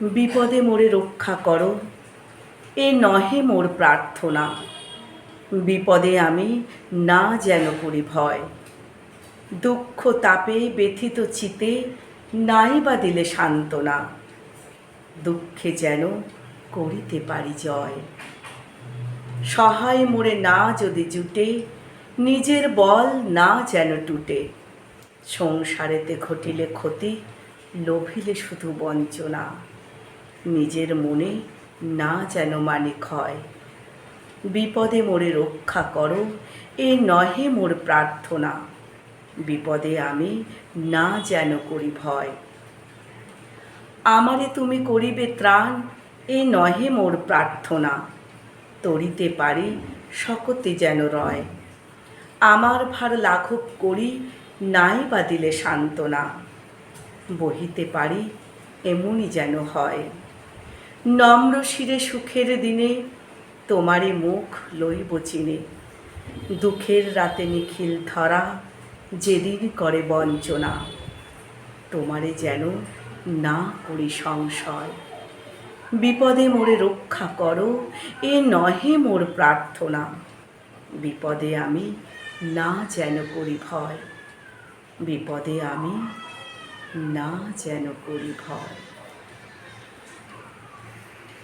বিপদে মোরে রক্ষা করো, এ নহে মোর প্রার্থনা। বিপদে আমি না যেন করি ভয়। দুঃখ তাপে ব্যথিত চিতে নাই বা দিলে সান্ত্বনা। দুঃখে যেন করিতে পারি জয়। সহায় মোরে না যদি জুটে, নিজের বল না যেন টুটে। সংসারেতে ঘটিলে ক্ষতি, লোভিলে শুধু বঞ্চনা। নিজের মনে না যেন মানে ক্ষয়। বিপদে মোরে রক্ষা করো, এ নহে মোর প্রার্থনা। বিপদে আমি না যেন করি ভয়। আমারে তুমি করিবে ত্রাণ, এ নহে মোর প্রার্থনা। তরিতে পারি সকতে যেন রয়। আমার ভার লাঘব করি, নাই বা দিলে সান্ত্বনা। বহিতে পারি, এমনই যেন হয়। নম্র শিরে সুখের দিনে তোমারে মুখ লইব চিনে। দুঃখের রাতে নিখিল ধরা যেদিন করে বঞ্চনা। তোমারে যেন না করি সংশয়। বিপদে মোরে রক্ষা করো, এ নহে মোর প্রার্থনা। বিপদে আমি না যেন করি ভয়। বিপদে আমি না যেন করি ভয়।